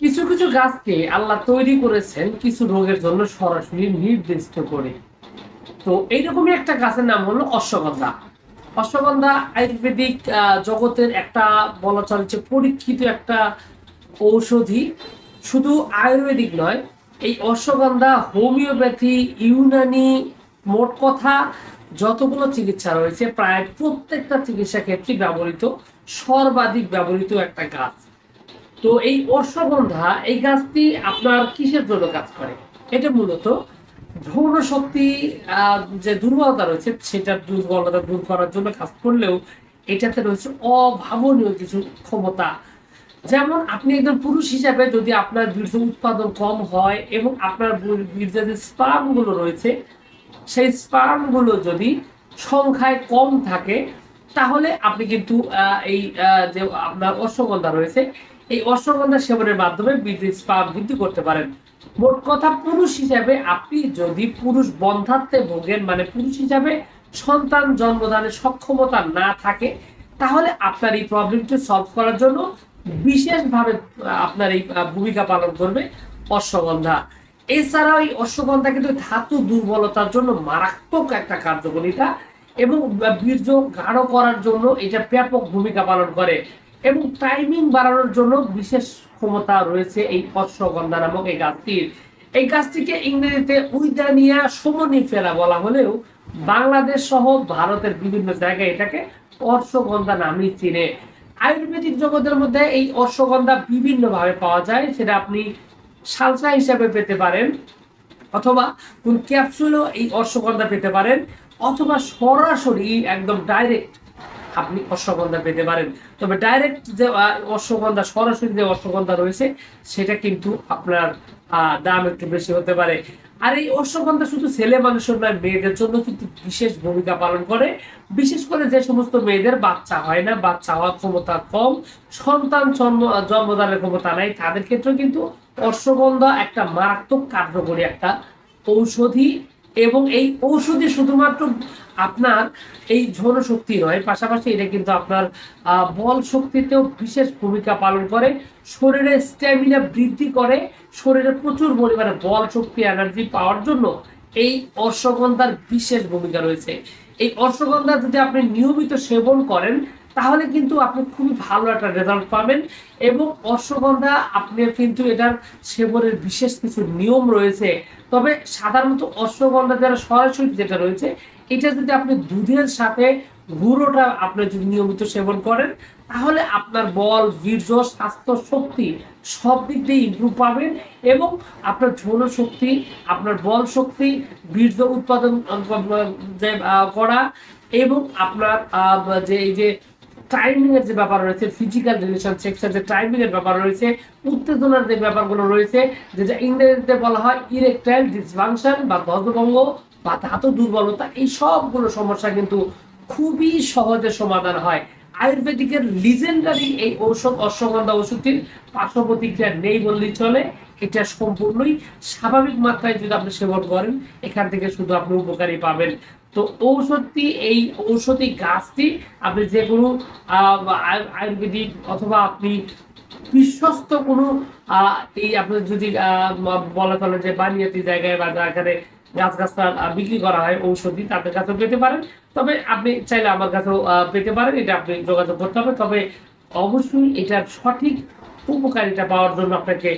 কিছু কিছু গাছকে আল্লাহ তৈরি করেছেন কিছু রোগের জন্য সরাসরি নির্দিষ্ট করে। তো এইরকমই একটা গাছের নাম হলো অশ্বগন্ধা। অশ্বগন্ধা আয়ুর্বেদিক জগতের একটা বলা চলে যে পরীক্ষিত একটা ঔষধি। শুধু আয়ুর্বেদিক নয়, এই অশ্বগন্ধা হোমিওপ্যাথি, ইউনানি মোট কথা যতগুলো চিকিৎসা রয়েছে, প্রায় প্রত্যেকটা চিকিৎসা ক্ষেত্রে ব্যবহৃত, সর্বাধিক ব্যবহৃত একটা গাছ। তো এই অশ্বগন্ধা এই গাছটি আপনার কিসের জন্য কাজ করে? এটা মূলত ভ্রূণ শক্তি যে দুর্বলতা রয়েছে সেটার দুর্বলতা দূর করার জন্য কাজ করলেও এটাতে রয়েছে অভাবনীয় কিছু ক্ষমতা। যেমন আপনি একজন পুরুষ হিসাবে যদি আপনার বীর্য উৎপাদন কম হয় এবং আপনার বীর- বীর্যের যে স্পার্মগুলো রয়েছে, সেই স্পার্মগুলো যদি সংখ্যায় কম থাকে, তাহলে আপনি কিন্তু এই যে আপনার অশ্বগন্ধা রয়েছে এই অশ্বগন্ধা সেবনের মাধ্যমে স্পার্ম বৃদ্ধি করতে পারেন। মোট কথা পুরুষ হিসাবে আপনি যদি পুরুষ বন্ধাত্বে ভোগেন মানে পুরুষ হিসাবে সন্তান জন্মদানের সক্ষমতা না থাকে, তাহলে আপনার এই প্রবলেমটি সলভ করার জন্য বিশেষভাবে আপনার এই ভূমিকা পালন করবে অশ্বগন্ধা। এছাড়াও এই অশ্বগন্ধা কিন্তু ধাতু দুর্বলতার জন্য মারাত্মক একটা কার্যকরিতা এবং বীর্য গাঢ় করার জন্য এটা ব্যাপক ভূমিকা পালন করে। এবং টাইমিং বাড়ানোর জন্য বিশেষ ক্ষমতা রয়েছে এই অশ্বগন্ধা নামক এই গাছটির। এই গাছটিকে ইংরেজিতে উইদানিয়া সোমনিফেরা বলা হলেও বাংলাদেশ সহ ভারতের বিভিন্ন জায়গায় এটাকে অশ্বগন্ধা নামই চিনে। আয়ুর্বেদিক জগতের মধ্যে এই অশ্বগন্ধা বিভিন্নভাবে পাওয়া যায়, সেটা আপনি সালসা হিসাবে পেতে পারেন, অথবা কোন ক্যাপসুলও এই অশ্বগন্ধা পেতে পারেন, অথবা সরাসরি একদম ডাইরেক্ট আপনি অশ্বগন্ধা পেতে পারেন। তবে ডাইরেক্ট যে অশ্বগন্ধা, সরাসরি যে অশ্বগন্ধা রয়েছে, সেটা কিন্তু আপনার দাম একটু বেশি হতে পারে। আর এই অশ্বগন্ধা শুধু ছেলে মানুষের নয়, মেয়েদের জন্য কিন্তু বিশেষ ভূমিকা পালন করে। বিশেষ করে যে সমস্ত মেয়েদের বাচ্চা হয় না, বাচ্চা হওয়ার ক্ষমতা কম, সন্তান জন্ম, জন্মদানের ক্ষমতা নাই, তাদের ক্ষেত্রে কিন্তু অশ্বগন্ধা একটা মারাত্মক কার্যকরী একটা ঔষধি এবং এই ঔষধি শুধুমাত্র আপনার এই যৌন শক্তি নয়, পাশাপাশি এটা কিন্তু আপনার বল শক্তিতেও বিশেষ ভূমিকা পালন করে। শরীরে স্ট্যামিনা বৃদ্ধি করে। শরীরে প্রচুর পরিমাণে বল শক্তি এনার্জি পাওয়ার জন্য এই অশ্বগন্ধার বিশেষ ভূমিকা রয়েছে। এই অশ্বগন্ধা যদি আপনি নিয়মিত সেবন করেন তাহলে কিন্তু আপনি খুবই ভালো একটা রেজাল্ট পাবেন এবং অশ্বগন্ধা, আপনি কিন্তু এটার সেবনের বিশেষ কিছু নিয়ম রয়েছে। তবে সাধারণত অশ্বগন্ধা যারা সরাসরি যেটা রয়েছে, এটা যদি আপনি দুধের সাথে গুঁড়োটা আপনি যদি নিয়মিত সেবন করেন, তাহলে আপনার বল, বীর্য, স্বাস্থ্য শক্তি সব দিক দিয়ে ইমপ্রুভ পাবেন এবং আপনার যৌন শক্তি, আপনার বল শক্তি, বীর্য উৎপাদন করা এবং আপনার যে, এই যে টাইমিং এর যে ব্যাপার রয়েছে ফিজিক্যাল রিলেশন সেক্সের যে টাইমিং এর ব্যাপার রয়েছে, উত্তেজনার যে ব্যাপারগুলো রয়েছে যেটা ইংরেজিতে বলা হয় ইরেকটাইল ডিসফাংশন বা ধ্বজভঙ্গ বা ধাতু দুর্বলতা, এই সবগুলো সমস্যা কিন্তু খুবই সহজে সমাধান হয়। আয়ুর্বেদিকের লিজেন্ডারি এই ঔষধ অশ্বগন্ধা ওষুধটির পার্শ্ব প্রতিক্রিয়া নেই বললেই চলে। এটা সম্পূর্ণই স্বাভাবিক মাত্রায় যদি আপনি সেবন করেন, এখান থেকে শুধু আপনি উপকারী পাবেন। তো ঔষধটি, এই ঔষধি গাছটি আপনি যে কোনো আয়ুর্বেদিক অথবা আপনি বিশ্বস্ত কোনো এই আপনার যদি বলা চলে যে বানিয়াতি জায়গায় বা যেখানে গাছ গাছপালা আহ, বিক্রি করা হয় ঔষধি তাদের কাছেও পেতে পারেন। তবে আপনি চাইলে আমার কাছেও পেতে পারেন এটা আপনি যোগাযোগ করতে হবে। তবে অবশ্যই এটার সঠিক উপকারিতা পাওয়ার জন্য আপনাকে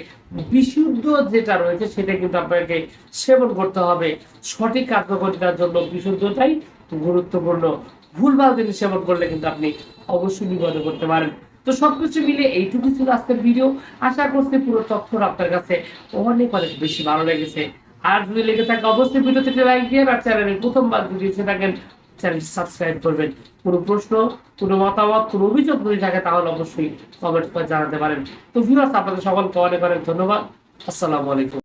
বিশুদ্ধ যেটা রয়েছে সেটা কিন্তু আপনাকে সেবন করতে হবে। সঠিক কার্যকরিতার জন্য বিশুদ্ধটাই গুরুত্বপূর্ণ। ভুলভাল জিনিস সেবন করলে কিন্তু আপনি অবশ্যই বিপদে করতে পারেন। তো সবকিছু মিলে এইটুকু ছিল আজকের ভিডিও। আশা করছি পুরো তথ্য আপনার কাছে অনেক অনেক বেশি ভালো লেগেছে। আর যদি লেগে থাকে অবশ্যই ভিডিওতে লাইক দিয়ে আর চ্যানেলে প্রথমবার যদি এসে থাকেন চ্যানেল সাবস্ক্রাইব করবেন। কোনো প্রশ্ন, কোনো মতামত, কোনো অভিযোগ যদি থাকে, তাহলে অবশ্যই কমেন্ট করে জানাতে পারেন। তো ভিউয়ার্স আপনাদের সকলকে অনেক অনেক ধন্যবাদ। আসসালামু আলাইকুম।